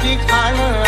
त्याची खाण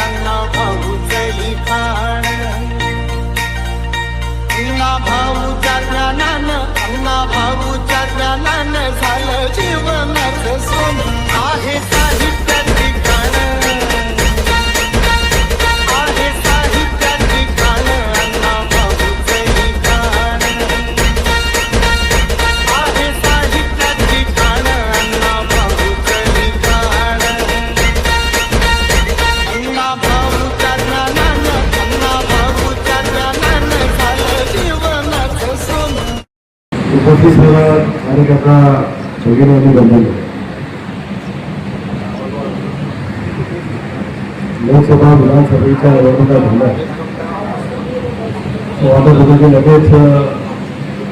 उपस्थित सर्व कार्यकर्ता भगिनी बंधू लोकसभा विधानसभेच्या निवडणुका झाल्या. आता बघा लगेच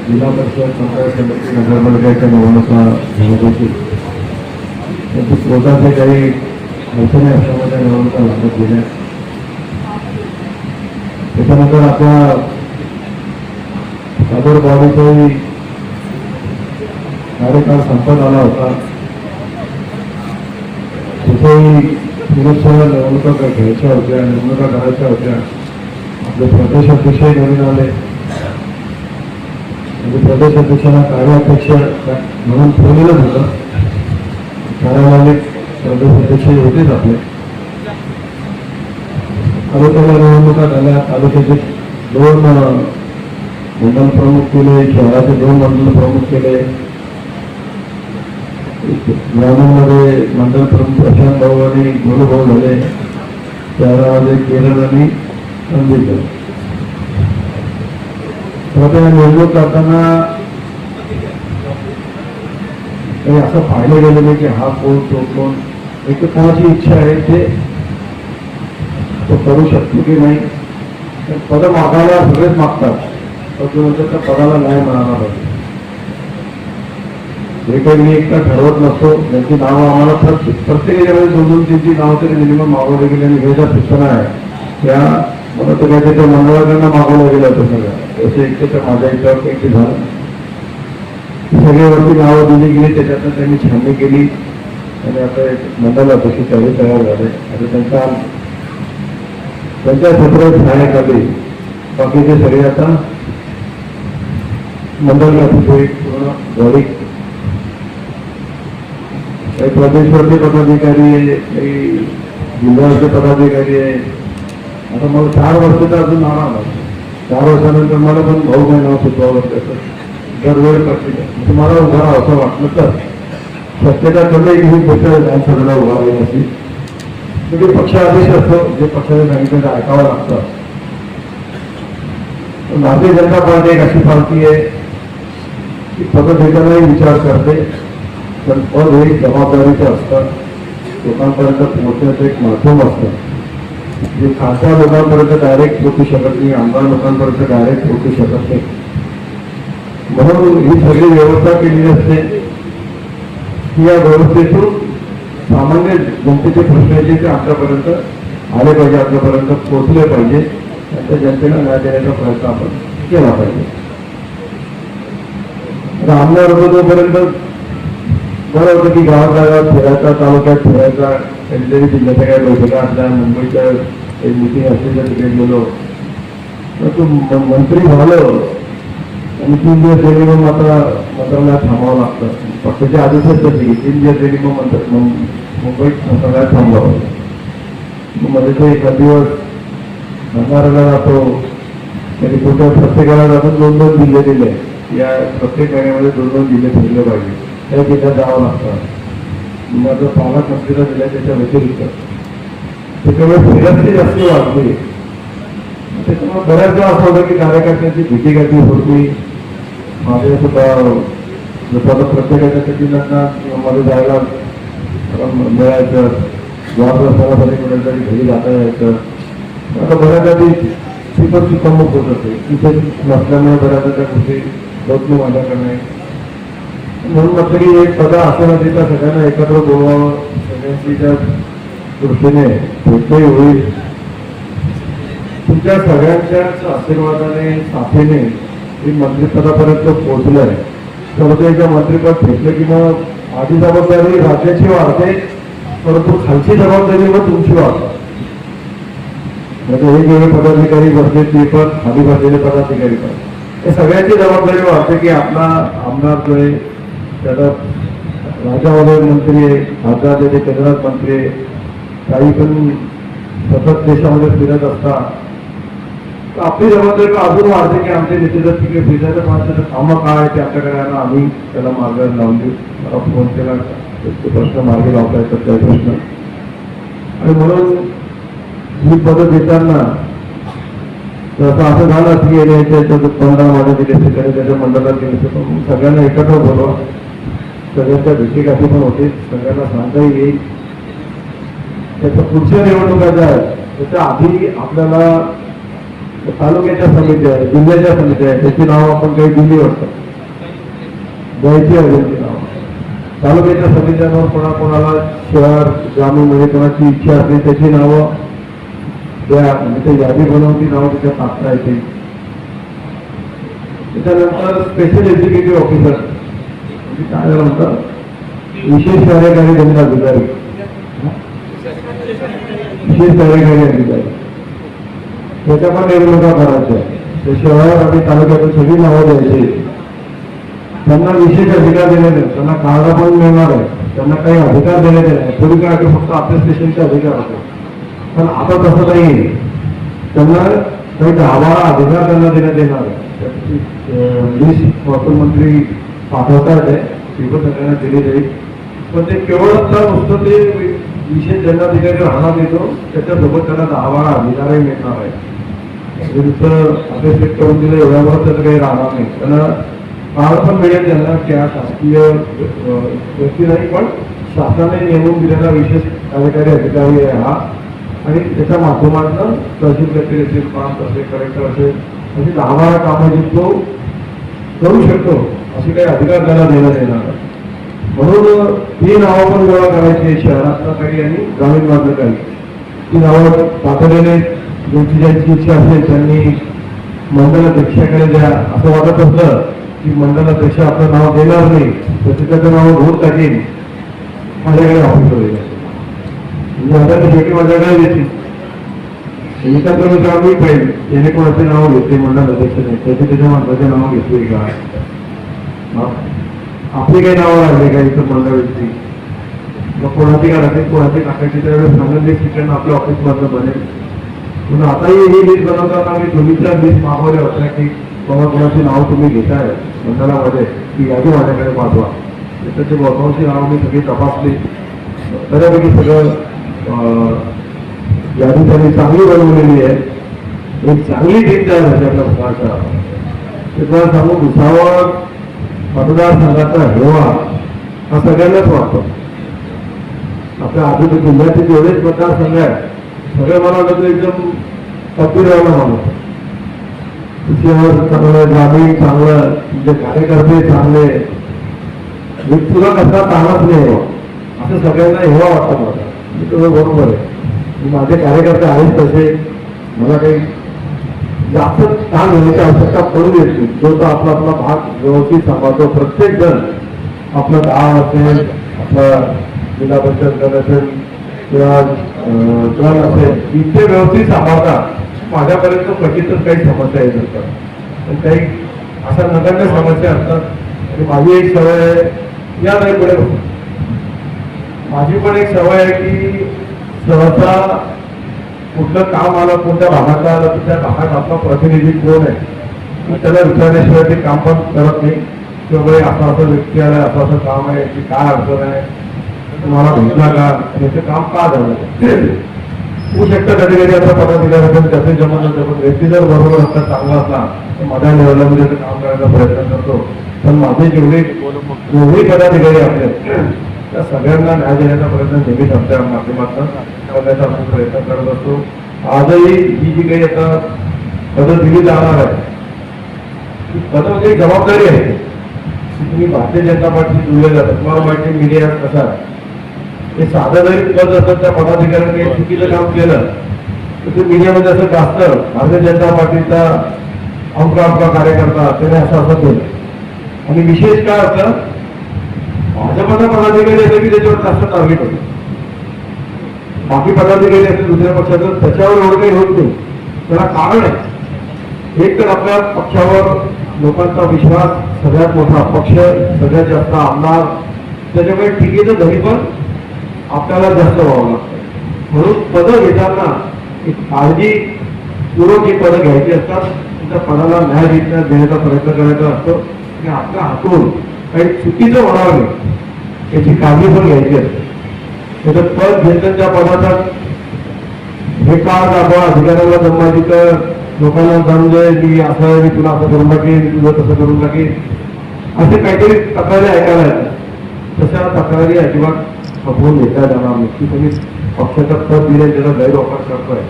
जिल्हा परिषद पंचायत समिती नगरपालिकेच्या निवडणुका झाल्या होती. त्यांची स्वतःचे काही अडचणी असल्यामुळे त्या निवडणुका लागत गेल्या त्याच्यानंतर आपल्या सादर बॉडीचाही कार्यकाळ संपत आला होता. तिथेही पुरुषाला निवडणुका काही घ्यायच्या होत्या निवडणुका करायच्या होत्या. आपले प्रदेश अध्यक्ष नवीन आले. म्हणजे प्रदेश अध्यक्षांना कार्याध्यक्ष म्हणून ठेवलेलं होतं. कार्यालयाने प्रदेश अध्यक्ष होतेच आपले. तालुक्याला निवडणुका झाल्या. तालुक्याचे दोन मंडल प्रमुख केले शहराचे दोन मंडल प्रमुख केले. ग्रामीणमध्ये मंडल प्रमुख प्रशांत भाऊ आणि गुरुभाऊ झाले. शहरामध्ये केरळ आणि संदीप झाले तर निवडणूक करताना काही असं पाहिलं गेलं नाही की हा कोण तो कोण. एक कोणाची इच्छा आहे ते तो करू शकतो की नाही. पण पद मागायला सगळेच मागतात. पण तो म्हणतो पदाला नाही म्हणाला पाहिजे. काही मी एकटा ठरवत नसतो त्यांची नावं आम्हाला प्रत्येक याच्यामध्ये दोन दोन तीन तीन नावं तरी मिनिमम मागवले गेले आणि ज्या सूचना आहे त्या मला तर काय त्या मंडळाकडनं मागवलं गेलं होतं सगळं जसे एक तर माझ्या इथं काही झालं सगळ्यावरती नावं दिली गेली त्याच्यातनं त्यांनी छाननी केली आणि आता एक मंडळ तशी त्यावेळी तयार झाले आता त्यांचा त्यांच्या छत्रात सहाय्यक आले बाकीचे सगळे आता मंडळ गाठीचे पूर्ण काही प्रदेशवरचे पदाधिकारी आहे काही जिल्ह्यावरचे पदाधिकारी आहे. आता मला चार वर्ष तर अजून नाव चार वर्षानंतर मला पण भाऊ काय नाव सुचवावं त्याचं दरवेळी प्रत्येक तुम्हाला म्हणजे उभा राहा असं वाटलं तर. शक्यता कमी की ही गोष्ट विधानसभेला उभा राहील अशी म्हणजे पक्ष आदेश असतो जे पक्षाने सांगितलं ते ऐकावं लागतं. भारतीय जनता पार्टी एक अशी पार्टी आहे की पदं देतानाही विचार करते. पण पद हे जबाबदारीचं असतं लोकांपर्यंत पोहोचण्याचं एक माध्यम असतं. जे खासदार लोकांपर्यंत डायरेक्ट पोहोचू शकत नाही आमदार लोकांपर्यंत डायरेक्ट पोहोचू शकत नाही. म्हणून ही सगळी व्यवस्था केलेली असते. की या व्यवस्थेतून सामान्य जनतेचे प्रश्न जे ते आमच्यापर्यंत आले पाहिजे आपल्यापर्यंत पोहोचले पाहिजे. त्यांच्या जनतेनं जनतेला न्याय देण्याचा प्रयत्न आपण केला पाहिजे. आमदार जोपर्यंत तोपर्यंत बरं होतं की गावागावात फिरायचा तालुक्यात फिरायचा कधीतरी जिल्ह्याच्या काही बैठका असल्या मुंबईच्या एक मिटिंग असली तर तिकडे गेलो. तर तो मंत्री झालो आणि तीन दिवस गेले मग आता मंत्रालयात थांबावं लागतं. पक्षाच्या आदेशच तशी तीन दिवस गेली मग मंत्र मग मुंबईत मंत्रालयात थांबावं. मग मध्ये ते एका दिवस भंडाऱ्याला जातो. त्यांनी कुठं प्रत्येकाला जातो दोन दोन जिल्हे दिले. या प्रत्येक गाण्यामध्ये दोन दोन जिल्हे फिरले पाहिजे. त्या जिल्ह्यात जावं लागतं. माझं पालक पालकमंत्रीला दिल्या त्याच्या व्यतिरिक्त. त्याच्यामुळे फिरस्ती जास्त वाढली. त्याच्यामुळे बऱ्याचदा असं होतं की कार्यकर्त्यांची भीती गाठी होती. माझे सुद्धा जसं प्रत्येकाच्या कठीणांना मध्ये जायला मिळायचं. जबाबदार सरासरी कुठे तरी घरी जाता यायचं. आता बऱ्याचदा ती पण चिकमूक होत. असते तिथे नसल्यामुळे बऱ्याचदा त्या गोष्टी होत नाही माझ्याकडे. म्हणून म्हटलं की एक सदा असं देता सगळ्यांना एकत्र बोलवावं सगळ्यांच्या दृष्टीने भेटही होईल. तुमच्या सगळ्यांच्याच आशीर्वादाने साथीने मी मंत्रिपदापर्यंत पोहोचलंय. तर एकदा मंत्रिपद भेटलं की मग माझी जबाबदारी राज्याची वाढते परंतु खालची जबाबदारी मग तुमची वाढते. म्हणजे वेगवेगळे पदाधिकारी बसले ते पण खाली बसलेले पदाधिकारी पण. हे सगळ्यांची जबाबदारी वाटते की आपला आमदार जो आहे त्याला राज्यामध्ये मंत्री आहे खासदार जे केंद्रात मंत्री आहे काही पण सतत देशामध्ये फिरत असतात तर आपली जबाबदारी का अजून वाढते की आमचे नेते जर तिकडे फिरण्याचं माणसाचं कामं काय आहे ते आमच्याकडे आम्ही त्याला मार्ग लावली मला फोन केला ते प्रश्न मार्गी लावता येतात त्या प्रश्न. आणि म्हणून ही पदं देताना जसं असं झालं की गेले याच्यात पंधरा मध्ये दिले त्याच्या मंडळात गेले सगळ्यांना एकत्र बोलवा. सगळ्यांच्या भेटीगाठी पण होते. सगळ्यांना सांगताही येईल. त्याच्या पुढच्या निवडणुका ज्या आहेत त्याच्या आधी आपल्याला तालुक्याच्या समित्या आहेत जिल्ह्याच्या समित्या आहेत त्याची नावं आपण काही दिली वाटतं द्यायची आहे त्यांची नावं. तालुक्याच्या समित्यांवर कोणा कोणाला शहर ग्रामीणमध्ये कोणाची इच्छा असली त्याची नावं द्या. म्हणजे ते यादी बनवून ती नावं तिथे टाकता येतील. त्याच्यानंतर स्पेशल एक्झिक्युटिव्ह ऑफिसर काय झालं म्हणतात विशेष कार्यकारी त्यांना अधिकारी. विशेष कार्यकारी अधिकारी. त्याच्या पण निवडणुका करायच्या त्या शहर आणि तालुक्यातून सगळी नावं द्यायची. त्यांना विशेष अधिकार देण्यात त्यांना काळा पण मिळणार आहे. त्यांना काही अधिकार देण्यात येणार पूर्वी काय फक्त आपल्या स्टेशनचे अधिकार होते. पण आता तसं नाही त्यांना काही दहा बारा अधिकार त्यांना देण्यात येणार आहे त्याची, लिस्ट महसूल मंत्री पाठवतात आहे. ती पण सगळ्यांना दिली जाईल. पण ते केवळ आता नुसतं ते विशेष दंडाधिकारी राहणार येतो त्याच्यासोबत त्यांना दहा बारा अधिकारही मिळणार आहे. म्हणजे नुसतं आपले सेट करून दिलं एवढ्यावर त्याचं काही राहणार नाही. त्यांना काळ पण मिळेल त्यांना त्या शासकीय व्यक्ती नाही पण शासनाने नेमून दिलेला विशेष कार्यकारी अधिकारी आहे हा. आणि त्याच्या माध्यमातून तहसील कचेरी असेल काम असेल कलेक्टर असेल अशी दहा बारा कामं जी तो करू शकतो असे काही अधिकार त्याला देण्यात येणार म्हणून ही नावं पण गोळा करायची शहरातला काही आणि ग्रामीण भागातलं काही ती नावं तातडीने ज्यांची ज्यांची इच्छा असेल त्यांनी मंडलाध्यक्षाकडे द्या. असं वाटत असलं की मंडलाध्यक्ष आपलं नाव देणार नाही तर ते त्याचं नाव घेऊन टाकेल माझ्याकडे ऑफिस होईल म्हणजे आता ती भेटी माझ्याकडे येतील. एकत्र काम मी पाहिजे जेणेकरून असे नाव घेतले मंडळ नाही त्याचे त्याच्या माणसाचे नाव घेतले का? आपली काही नावं लागले का इथं मंडळाची? मग कोणाची घरातील कोणाची टाकायची? त्यावेळेस संबंधित ठिकाण आपल्या ऑफिसमधलं बनेल. म्हणून आताही ही लिस्ट बनवताना मी तुम्हीच्या लिस्ट मागवल्या होत्या की बाबा कोणाची नाव तुम्ही घेताय? मंडळामध्ये ती यादी माझ्याकडे पाठवा तर बहुतांशी नाव मी सगळी तपासली. बऱ्यापैकी सगळं यादी त्यांनी चांगली बनवलेली आहे. एक चांगली टीम तयार झाली आपल्या भुसावळच्या ते तुम्हाला सांगू भुसावळ मतदारसंघाचा हेवा हा सगळ्यांनाच वाटतो. आपल्या आधुनिक जिल्ह्याचे जेवढेच मतदारसंघ आहेत सगळे मला वाटतं एकदम तपीरायला माणूस शहर चांगलं ग्रामीण चांगलं तुमचे कार्यकर्ते चांगले. मी तुला कसा ताणच नाही असं सगळ्यांना हेवा वाटतं मला. मी तुझं बरोबर आहे. माझे कार्यकर्ते आहेत तसे. मला काही जास्त ताण होण्याची आवश्यकता पडू देत जो तो आपला आपला भाग व्यवस्थित सांभाळतो. प्रत्येक जण आपलं गाव असेल आपला जिल्हा परिषद गण असेल किंवा गण असेल इथे व्यवस्थित सांभाळतात माझ्यापर्यंत क्वचितच काही समस्या येत असतात. पण काही अशा नगण्य समस्या असतात. आणि माझी एक सवय आहे या नाही पुढे माझी पण एक सवय आहे की सहसा कुठलं काम आलं कोणत्या भागात आलं तर त्या भागात आपला प्रतिनिधी कोण आहे? त्याला विचारल्याशिवाय ते काम पण करत नाही. किंवा भाई असं असं व्यक्ती आलं असं असं काम आहे की काय अडचण आहे? तुम्हाला भेटला का त्याचं याचं काम का झालं? होऊ शकतं कधी कधी आता पदाधिकारी असेल त्याचे जमत नसतं पण व्यक्ती जर बरोबर असता चांगला असला तर माझ्या लेवलला काम करायचा प्रयत्न करतो. पण माझे जेवढे जेवढे पदाधिकारी आपले त्या सगळ्यांना न्याय देण्याचा प्रयत्न नेहमीच आमच्या माध्यमातून करण्याचा आपण प्रयत्न करत असतो. आजही ही जी काही आता पदं दिली जाणार आहे ती पदं म्हणजे जबाबदारी आहे. की तुम्ही भारतीय जनता पार्टी जुळले जातात मला माहिती मीडिया कसा हे साधं जरी पद असतात त्या पदाधिकाऱ्यांनी चुकीचं काम केलं तर ते मीडियामध्ये असं जास्त भारतीय जनता पार्टीचा अमका अमका कार्यकर्ता त्याने असं असं केलं. आणि विशेष काय असतं भाजपचा पदाधिकारी असेल की त्याच्यावर जास्त टार्गेट होतं बाकी पदाधिकारी असेल दुसऱ्या पक्षाचं त्याच्यावर एवढं काही होत नाही. त्याला कारण आहे. एक तर आपल्या पक्षावर लोकांचा विश्वास सगळ्यात मोठा पक्ष सगळ्यात जास्त आमदार. त्याच्यामुळे टीकेचं धनी पण आपल्याला जास्त व्हावं लागतं. म्हणून पदं घेताना एक काळजीपूर्वक ही पदं घ्यायची असतात त्या पदाला न्याय देण्याचा प्रयत्न करायचा असतो. की आपल्या हातून काही चुकीचं होणार नाही. याची काळजी पण घ्यायची असते. त्याचं पद घेतलं त्या पदाचा हे का दाखवा अधिकाऱ्याला जन्माची तर लोकांना जाणून जाईल की असं मी तुला असं करून टाकेन तुझं तसं करून टाकेन. असे काहीतरी तक्रारी ऐकायला येतात. तशा तक्रारी अजिबात खपवून घेता जाणार नाही. की तुम्ही पक्षाचा पद दिले त्याचा गैरवापर करतोय.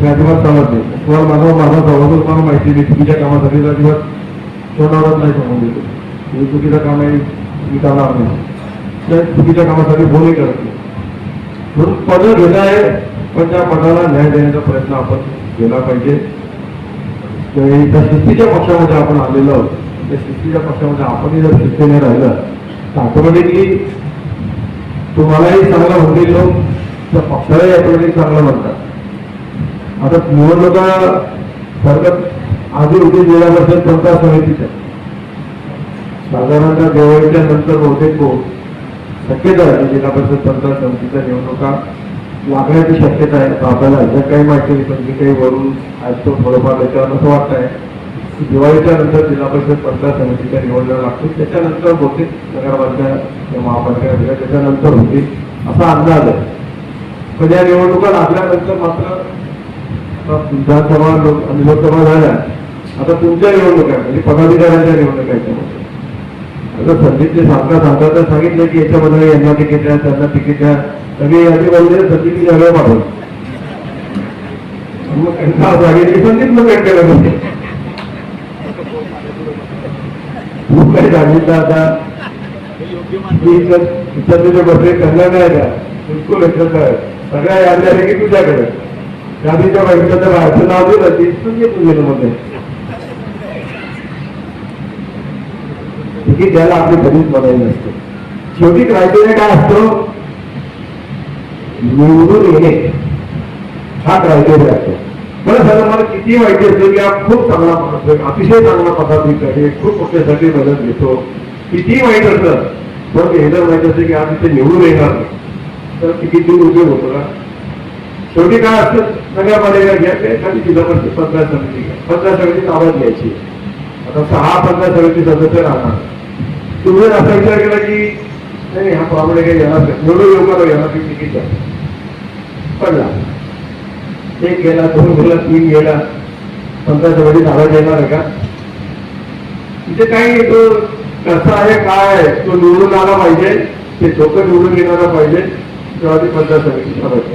ते अजिबात चालत नाही. तुम्हाला माझा माझा जवळ तुम्हाला माहिती आहे, तुमच्या कामासाठी अजिबात तोंडावरच नाही सांगून देतो. मी चुकीचं काम आहे मी करणार नाही. त्या चुकीच्या कामासाठी फोनही करत. नाही म्हणून पद घेणं आहे पण त्या पदाला न्याय देण्याचा प्रयत्न आपण केला पाहिजे. त्या शिस्तीच्या पक्षामध्ये आपण आलेलो आहोत. त्या शिस्तीच्या पक्षामध्ये आपणही जर शिस्तीने राहिलं तर ऑटोमॅटिकली तुम्हालाही चांगला म्हणतील लोक त्या पक्षालाही ऑटोमॅटिक चांगलं म्हणतात. आता निवडणुका सरकार आधी होती जिल्हा परिषद पंचायत समितीच्या? साधारणतः दिवाळीच्या नंतर बहुतेक म्हणजे शक्यता आहे जिल्हा परिषद पंचायत समितीच्या निवडणुका लागण्याची शक्यता आहे. तर आपल्याला अजून काही माहिती नाही पण काही वरून ऐकतो थोडंफार त्याच्यावर असं वाटतंय की दिवाळीच्या नंतर जिल्हा परिषद पंचायत समितीच्या निवडणुका लागतील. त्याच्यानंतर बहुतेक नगरपालिका महापालिका त्याच्यानंतर होतील असा अंदाज आहे. पण या निवडणुका लागल्यानंतर मात्र विधानसभा लोक आणि लोकसभा झाल्या आता तुमच्या निवडणुका आहेत, म्हणजे पदाधिकाऱ्यांच्या निवडणुका आहेत. त्यामध्ये. आता संदीपने सांगता सांगता सांगितलं की याच्यामध्ये यांना तिकीट द्या त्यांना तिकीट द्या. सगळे यादी बोलले सगळं पाठवलं मग त्यांना संदीप मग काय केलं सांगितलं आता. बसले नाही द्या. बिलकुल आहे. सगळ्या यादी आल्या की तुझ्याकडे. गांधीच्या बाईकचं तर बाहेरचं नाव दिलं ती म्हणजे तुझ्या मध्ये तिकीट द्यायला आपली कधीच मदत नसते शेवटी क्रायटेरिया काय असतो? निवडून येणे. हा क्रायटेरिया असतो. मला सांगा मला किती माहिती असते की हा खूप चांगला माणूस आहे. अतिशय चांगला पदाधिक आहे. खूप मोठ्यासाठी मदत घेतो. किती वाईट असतं? पण हे जर माहिती असते की आज तिथे निवडून येणार नाही. तर किती दूर उपयोग होतो का शेवटी काय असतं? नगरपालिका घ्या. एखादी जिल्हा परिषद पंचायत समिती घ्या. पंचायत समिती ताब्यात घ्यायची आता सहा पंचायत समिती सदस्य राहणार. तुम्ही असा विचार केला की नाही हा प्रॉब्लेम काही येणार नाही. निवडून येऊ येणार की तिकीट पडला. एक गेला दोन गेला तीन गेला. पंधराच्या वडील आवाज येणार आहे का? तिथे काही तो कसा आहे काय आहे तो निवडून आला पाहिजे ते लोक निवडून येणारा पाहिजे. तेव्हा ते पंचायत समिती ताब्यात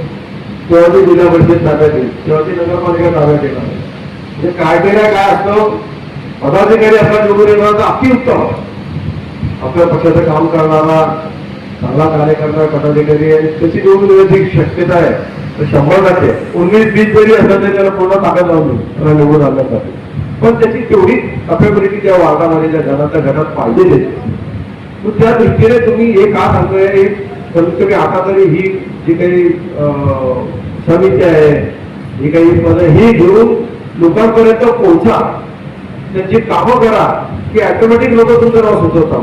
तेव्हा ते जिल्हा परिषद ताब्यात येईल तेव्हा ते नगरपालिका ताब्यात येणार म्हणजे काय म्हणजे क्रायटेरिया काय असतो पदाधिकारी असा निवडून येणार तर अतिउत्तम. आपल्या पक्षाचं काम करणारा चांगला कार्यकर्ता पदाधिकारी आहे त्याची निवडून येण्याची शक्यता आहे. तर शंभर टक्के. उन्नीस बीस जरी असलं तरी त्याला पूर्ण ताकद लावून त्याला निवडून आणण्यासाठी. पण त्याची तेवढी कॅपेबिलिटी त्या वार्डामध्ये त्या घरात घरात पाहिजे त्याची मग त्या दृष्टीने तुम्ही हे का सांगतोय? हे कमीत कमी आता तरी ही जी काही अं, समिती आहे ही काही पद ही घेऊन लोकांपर्यंत पोहोचा. त्यांची कामं करा की ऑटोमॅटिक लोक तुमचं नाव सुचवतात.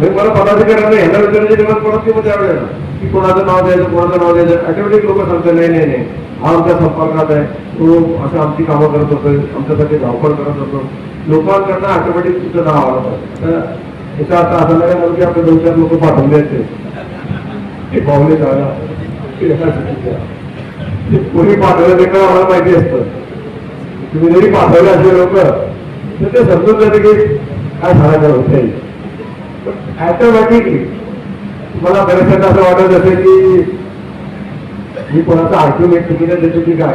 मी मला पदाधिकाऱ्यांना ह्याला विचारायचे म्हणजे तेव्हा परत किंवा त्यावेळेला. की कोणाचं नाव द्यायचं कोणाचं नाव द्यायचं. ऑटोमॅटिक लोक सांगतात नाही नाही नाही. हा आमच्या संपर्कात आहे. तो असं आमची कामं करत होतो. आमच्यासाठी धावपळ करत होतो. लोकांकडनं ऑटोमॅटिक तुझं नाव आलं पाहिजे. तर याचा अर्थ असा नाही म्हणून की आपण दोन चार लोक पाठवले आहेत ते. पाहुणे जागा ते कोणी पाठवलं ते काय आम्हाला माहिती असतं. तुम्ही जरी पाठवले असे लोक तर ते समजून जाते की काय सांगायचं होतं ऑटोमॅटिकली मला बऱ्याचदा असं वाटत असेल की मी कोणाचं आर्ग्युमेंट तिकीट देतो की काय?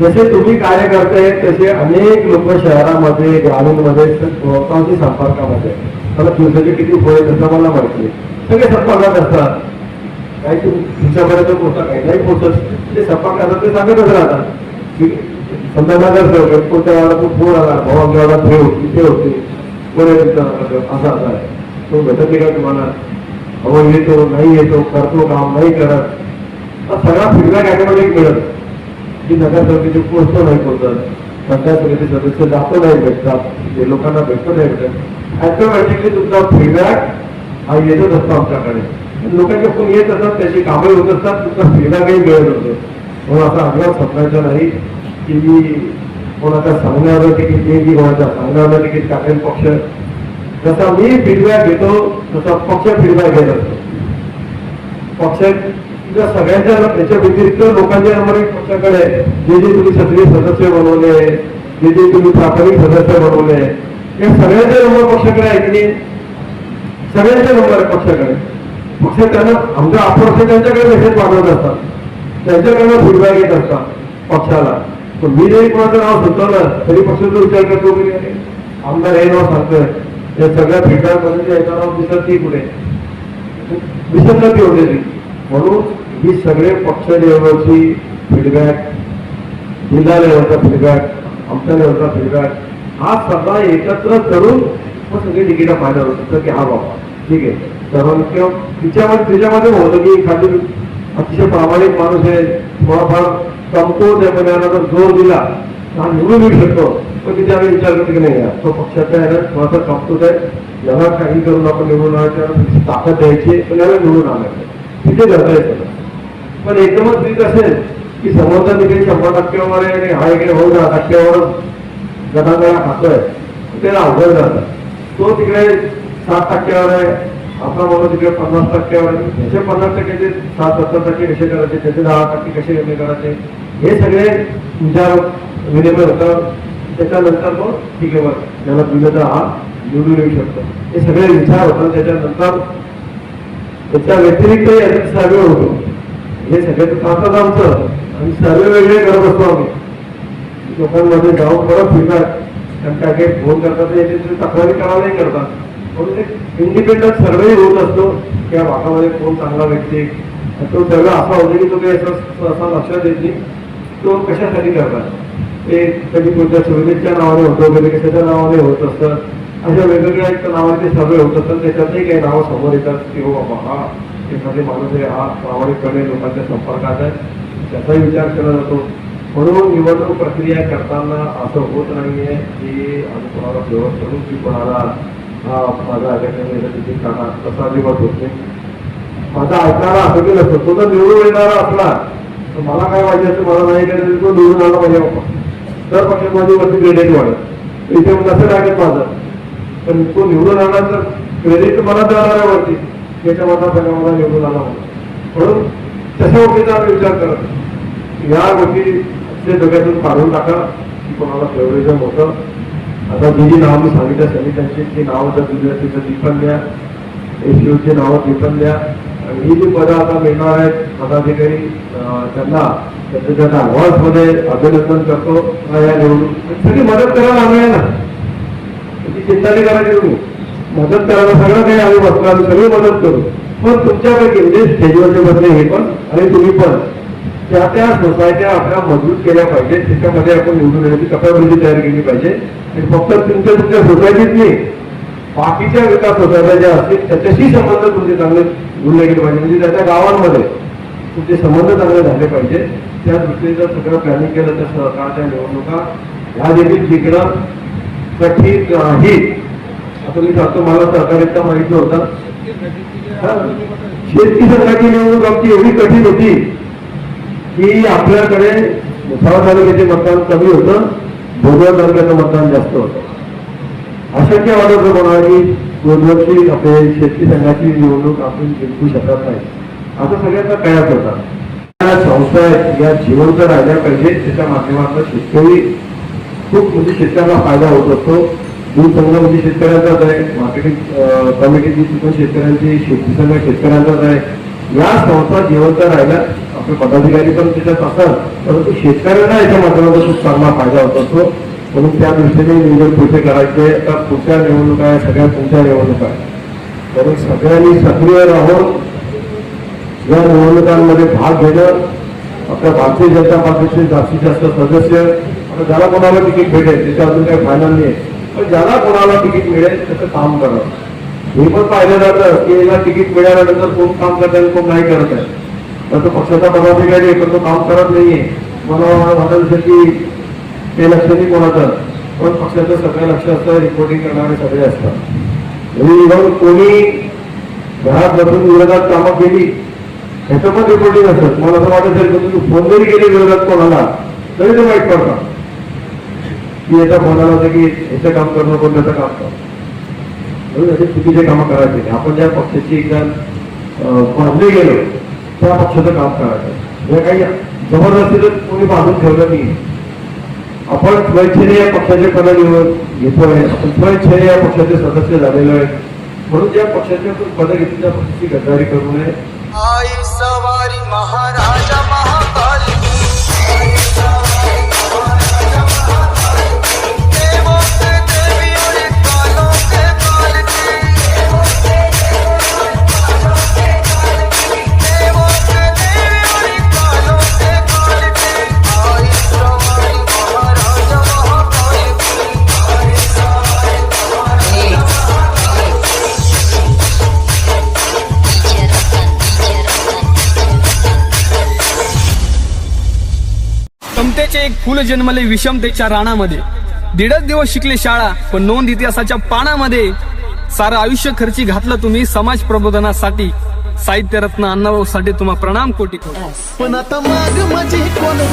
जसे तुम्ही कार्य करताय तसे अनेक लोक शहरामध्ये ग्रामीणमध्ये लोकांशी संपर्कामध्ये मला दिवसाचे किती होय तसं मला माहिती सगळे संपर्कात असतात. काही तुमच्यापर्यंत पोहोचतात काही नाही पोहोचत ते संपर्क असतात ते सांगतच राहतात. की समजा नगर सेवक कोणत्या वेळाला तो फोन आला भाऊ आमच्या वाड्यात हे होती ते होते. कोणी तिथं असा आहे तो घटक आहे का तुम्हाला अहो येतो नाही येतो करतो काम नाही करत हा सगळा फीडबॅक ॲटोमॅटिक मिळत की नगरसमितीचे पोस्ट नाही पोचत पंचायत समिती सदस्य जातो नाही भेटतात जे लोकांना भेटतो नाही भेटत ॲटोमॅटिकली तुमचा फीडबॅक हा येतच असतो आमच्याकडे लोकांचे फोन येत असतात त्याची कामं होत असतात तुमचा फीडबॅकही मिळत असतो म्हणून असा अजिबात स्वप्नायचं नाही की मी कोणाच्या सांगण्यावर तिकीट येईल कोणाच्या सांगण्यावर तिकीट टाकेल पक्ष. जसा मी फीडबॅक घेतो तसा पक्ष फीडबॅक घेत असतो. पक्षाच्या सगळ्यांच्या याच्या व्यतिरिक्त लोकांच्या नंबर एक पक्षाकडे जे जे तुम्ही सक्रिय सदस्य बनवले जे जे तुम्ही प्राथमिक सदस्य बनवले या सगळ्यांचे नंबर पक्षाकडे आहे की नाही? सगळ्यांचे नंबर आहे पक्षाकडे. पक्ष त्यांना आमच्या आपण त्यांच्याकडे मेसेज पाठवत असतात. त्यांच्याकडनं फीडबॅक येत असतात पक्षाला. पण मी जरी कोणाचं नाव सुचवलं तरी पक्षाचा विचार करतो की आमदार हे नाव सांगतोय. या सगळ्या फीडबॅकमध्ये याचं नाव दिसत नाही कुठे. विसंगती होते म्हणून ही सगळे पक्ष लेवलची फीडबॅक जिल्हा लेवलचा फीडबॅक आमच्या लेवलचा फीडबॅक हा सगळा एकत्र करून मग सगळी तिकीट फायदा होतो. की हा बाबा ठीक आहे. तर किंवा तिच्यामध्ये तिच्यामध्ये होतं की एखादी अतिशय प्रामाणिक माणूस आहे थोडाफार कमतो त्या पदाला जर जोर दिला. तर हा निवडून येऊ शकतो. पण तिथे आम्ही विचार करतो की नाही यार, तो पक्षाचा आहे थोडासा कमतोच आहे. याला काही करून आपण निवडून आणायच्या ताकद द्यायची पण याला निवडून आणायचं तिथे करता येतं पण एकदमच ठीक असेल की समोरचा तिकडे शंभर टक्क्यावर आहे आणि हा इकडे होऊ दहा टक्क्यावर गटागळा खातोय त्याला अवघड जातं. तो तिकडे सात टक्क्यावर आहे आपला माणूस तिकडे पन्नास टक्क्यावर त्याचे पन्नास टक्क्याचे सात सत्तर टक्के कसे करायचे त्याचे दहा टक्के कसे कमी करायचे हे सगळे विचार विनिमय होतं त्याच्यानंतर मग ठीक आहे बरं. ज्याला दिलं हा निवडून येऊ शकतो. हे सगळे विचार होतात. त्याच्यानंतर त्याच्या व्यतिरिक्त याच्यात सर्वे होतो. हे सगळे तर आमचं. आणि सर्वे वेगळे करत असतो आम्ही. लोकांमध्ये जाऊन परत फिरतात कारण काय काही फोन करतात याची तक्रारी करायलाही करतात. म्हणून इंडिपेंडंट सर्वे होत असतो. की या भागामध्ये कोण चांगला व्यक्ती आणि तो सर्वे असा होतो की तो काही असं असा लक्षात येत नाही. तो कशासाठी करतात ते कधी कोणत्या सुविधेच्या नावाने होतो कधी कशाच्या नावाने होत असतं. अशा वेगवेगळ्या एक नावाचे सर्वे होत असतात त्याच्यातही काही नावं समोर येतात की हो बाबा हा एखादी माणूस आहे हा प्रामाणिकपणे लोकांच्या संपर्कात आहे. त्याचाही विचार केला जातो. म्हणून निवडणूक प्रक्रिया करताना असं होत नाही आहे की आम्ही कोणाला व्यवस्थ करून की कोणाला हा माझा ऐकायचं तिथे काना तसा अजिबात होत नाही. माझा ऐकणारा असं केलं असतं तो जर निवडून येणारा असला तर मला काय पाहिजे असतं मला नाही करायचं तो निवडून आला पाहिजे बाप्पा. तर पक्षात माझी वरती क्रेडिट वाढत इथे नसेल लागेल माझं पण तो निवडून आला तर क्रेडिट मला देणार आहे वरती. याच्या सगळ्या मला निवडून आला म्हणून. म्हणून तशा गोष्टीचा आम्ही विचार करत या गोष्टी ते जगातून काढून टाका की कोणाला फेवरेजम होतं आता जी जी नावं मी सांगितल्या समित्यांची ती नावं जर दिली तिथं तर ती पण द्या एसीओची नावं ती पण द्या. आणि ही जी पदं आता मिळणार आहेत पदाधिकारी त्यांना त्यांच्या त्यांना मध्ये अभिनंदन करतो. या निवडणूक सगळी मदत करायला आम्ही आहे ना. म्हणजे त्याची चिंता नाही करायची तुम्ही मदत करायला सगळं काही आम्ही बसलो आम्ही सगळी मदत करू. पण तुमच्यापैकी म्हणजे स्टेजवरचे बदले हे पण आणि तुम्ही पण. त्या त्या सोसायट्या आपल्या मजबूत केल्या पाहिजे त्याच्यामध्ये आपण निवडून येण्याची कपाबंदी तयार केली पाहिजे. आणि फक्त तुमच्या तुमच्या सोसायटीत नाही बाकीच्या विकास सोसायट्या ज्या असतील त्याच्याशी संबंध तुमचे चांगले जुळले गेले पाहिजे. म्हणजे त्याच्या गावांमध्ये तुमचे संबंध चांगले झाले पाहिजे. त्या दृष्टीने जर सगळं प्लॅनिंग केलं तर सरकारच्या निवडणुका. ह्या देखील जिंकणं कठीण नाही असं मी सांगतो मला सहकार्यता माहीत नव्हतं. हा. शेतकी संघाची निवडणूक आमची एवढी कठीण होती. की आपल्याकडे मुसावा तालुक्याचे मतदान कमी होतं भोगवा तालुक्याचं मतदान जास्त होतं. अशक्य वाटत होतं कोणाला की दोनवर्षी आपले शेतकरी संघाची निवडणूक आपण जिंकू शकत नाही. असं सगळ्यांचा कळत होता. या संस्था आहेत या जिवंत राहिल्या पाहिजे त्याच्या माध्यमातून शेतकरी खूप म्हणजे शेतकऱ्यांना फायदा होत असतो. दूध संघ म्हणजे शेतकऱ्यांचाच आहे मार्केटिंग कमिटीची पण शेतकऱ्यांची शेती संघ शेतकऱ्यांचाच आहे. या संस्था जिवंत राहिल्या. आपले पदाधिकारी पण त्याच्यात असतात. परंतु शेतकऱ्यांना याच्या माध्यमातून खूप चांगला फायदा होत असतो. म्हणून त्या दृष्टीने निवडणूक पुढचे करायचे आता पुढच्या निवडणुका आहे सगळ्या तुमच्या निवडणुका आहेत. म्हणून सगळ्यांनी सक्रिय राहून या निवडणुकांमध्ये भाग घेणं आपल्या भारतीय जनता पार्टीचे जास्तीत जास्त सदस्य आता ज्याला कोणाला तिकीट भेटेल त्याच्या अजून काही फायनल नाही आहे. पण ज्याला कोणाला तिकीट मिळेल त्याचं काम करा. हे पण पाहिलं जातं की याला तिकीट मिळाल्यानंतर कोण काम करत आहे कोण नाही करत आहे तर तो पक्षाचा पदाधिकारी आहे पण तो काम करत नाहीये. मला वाटत की ते लक्ष नाही कोणाचं पण पक्षाचं सगळं लक्ष असतं रिपोर्टिंग करणारे सगळे असतात. इव्हन कोणी घरात बसून विरोधात कामं केली ह्याचं पण रिपोर्टिंग असतं. मला असं वाटत असेल की तुम्ही फोन जरी केले विरोधात कोणाला तरी ते वाईट पडतात की याचा फोन आला होता की याचं काम करणं कोण त्याचं काम करणं असे चुकीचे कामं करायचे. आपण ज्या पक्षाची एकदा अं, बांधले गेलो त्या पक्षाचं काम करायचं. या काही जबरदस्तीचं कोणी बांधून ठेवलं नाही. आपण स्वेच्छेने या पक्षाचे पद निवड घेतोय. आपण स्वेच्छेने या पक्षाचे सदस्य झालेलो आहे. म्हणून ज्या पक्षाचे आपण पद घेतली त्या पक्षाची गद्दारी करू नये. आई सवारी महाराजा महा एक फुल जन्मले विषमतेच्या राणामध्ये दीडच दिवस शिकले शाळा पण नोंद इतिहासाच्या पानामध्ये सारं आयुष्य खर्ची घातलं तुम्ही समाज प्रबोधनासाठी. साहित्य रत्न अण्णाभाऊ साठी तुम्हा प्रणाम कोटी कोटी. पण आता माग माझी collar